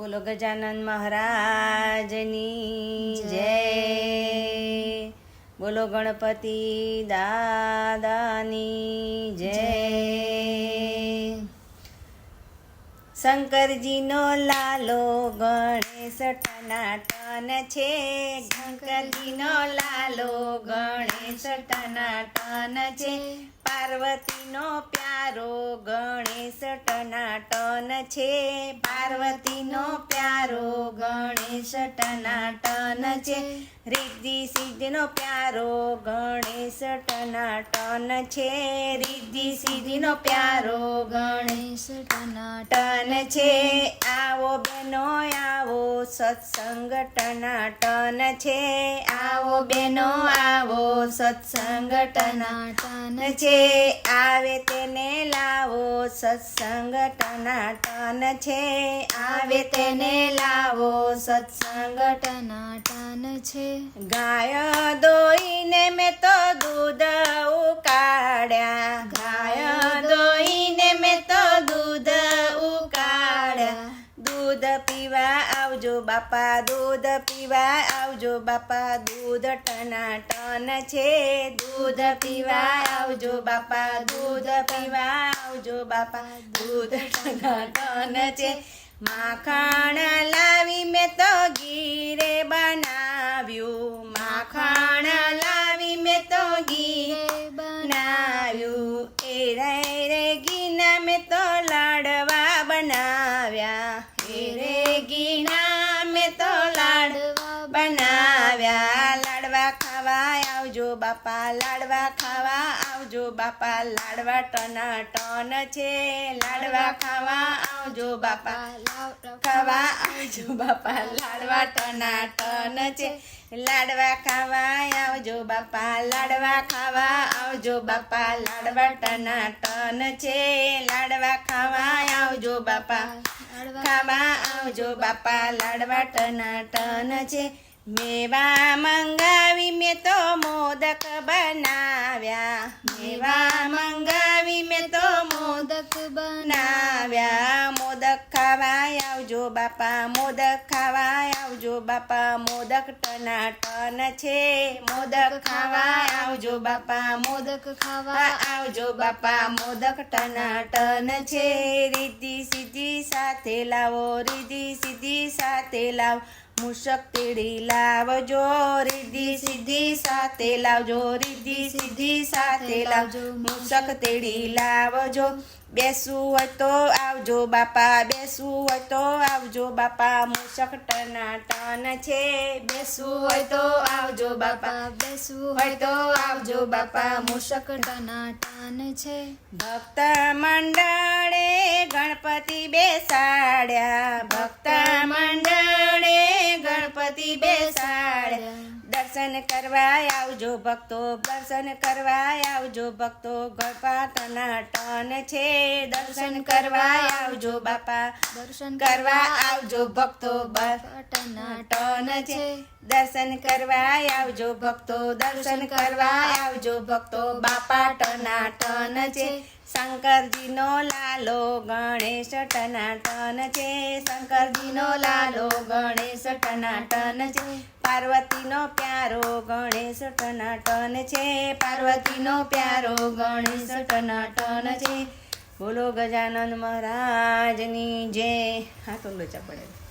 બોલો ગજાનન મહારાજની જય. બોલો ગણપતિ દાદાની જય. શંકરજીનો લાલો ગણેશ ટનાટન છે શંકરજીનો લાલો ગણેશ ટનાટન છે. પાર્વતીનો પ્યારો ગણેશ ટનાટન છે. પાર્વતીનો પ્યારો ગણેશ ટનાટન છે. રિદ્ધિ સિદ્ધિનો પ્યારો ગણેશ ટનાટન છે. રિદ્ધિ સિદ્ધિનો પ્યારો ગણેશ ટનાટન છે. આવો બેનો, આવો સત્સંગ ટનાટન છે. આવો બેનો આવો સત્સંગ ટનાટન છે. આવે તેને લાવો સત્સંગ ટનાટન છે. આવે તેને લાવો સત્સંગ ટનાટન છે. ગાય દોઈને મેં તો દૂધ ઉકાળ્યા. આવજો બાપા દૂધ પીવા આવજો બાપા દૂધ ટનાટન છે. દૂધ પીવા આવજો બાપા દૂધ પીવા આવજો બાપા દૂધ ટનાટન છે. માખણ લાવી મેં તો ગીરે બનાવ્યું. માખણ લાવી મેં તો ગીરે બનાવ્યું. એ રે રે ગીના મેં તો લાડવા બનાવ્યા એ રે ઘીના મેં તો લાડ બનાવ્યા લાડવા ખાવા બાપા લાડવા ખાવા આવજો બાપા. લાડવા ટના ટન છે. લાડવા ખાવા આવજો બાપા. ખાવા આવજો બાપા. લાડવા ટના ટન છે. લાડવા ખાવા આવજો બાપા. લાડવા ખાવા આવજો બાપા. લાડવા ટના ટન છે. લાડવા ખાવા આવજો બાપા. ખાવા આવજો બાપા. લાડવા ટના ટન છે. મેવા મંગાવી મેં તો મોદક બનાવ્યા. મેવા મંગાવી મેં તો મોદક બનાવ્યા. મોદક ખાવા આવજો બાપા, મોદક ખાવા આવજો બાપા. મોદક ટનાટન છે. મોદક ખાવા આવજો બાપા, મોદક ખાવા આવજો બાપા. મોદક ટનાટન છે. રીધી સીધી સાથે લાવો, રીધી સીધી સાથે લાવો. મુશક તેડી લાવજો, રિદ્ધિ સીધી સાથે લાવજો, રિદ્ધિ સીધી સાથે લાવજો, મુશક તેડી લાવજો. બેસવું હોય તો આવજો બાપા બેસવું હોય તો આવજો બાપા. મુશક ટનાટન છે બેસવું હોય તો આવજો બાપા. બેસવું હોય તો આવજો બાપા. મુશક ટનાટન છે. ભક્ત મંડળે ગણપતિ બેસાડ્યા. ભક્ત મંડળે ગણપતિ બેસાડ. દર્શન કરવા આવજો ભક્તો દર્શન કરવા આવજો ભક્તો. ગણપાતના ટન છે. દર્શન કરવા આવજો બાપા. દર્શન કરવા આવજો ભક્તો. બસ ટન છે. દર્શન કરવા આવજો ભક્તો. દર્શન કરવા આવજો ભક્તો. બાપા ટનાટન છે. શંકરજીનો લાલો ગણેશ ટનાટન છે. શંકરજીનો લાલો ગણેશ ટનાટન છે. પાર્વતીનો પ્યારો ગણેશ ટનાટન છે. પાર્વતીનો પ્યારો ગણેશ ટનાટન છે. બોલો ગજાનંદ મહારાજની જય. હા, તો લોચા પડે.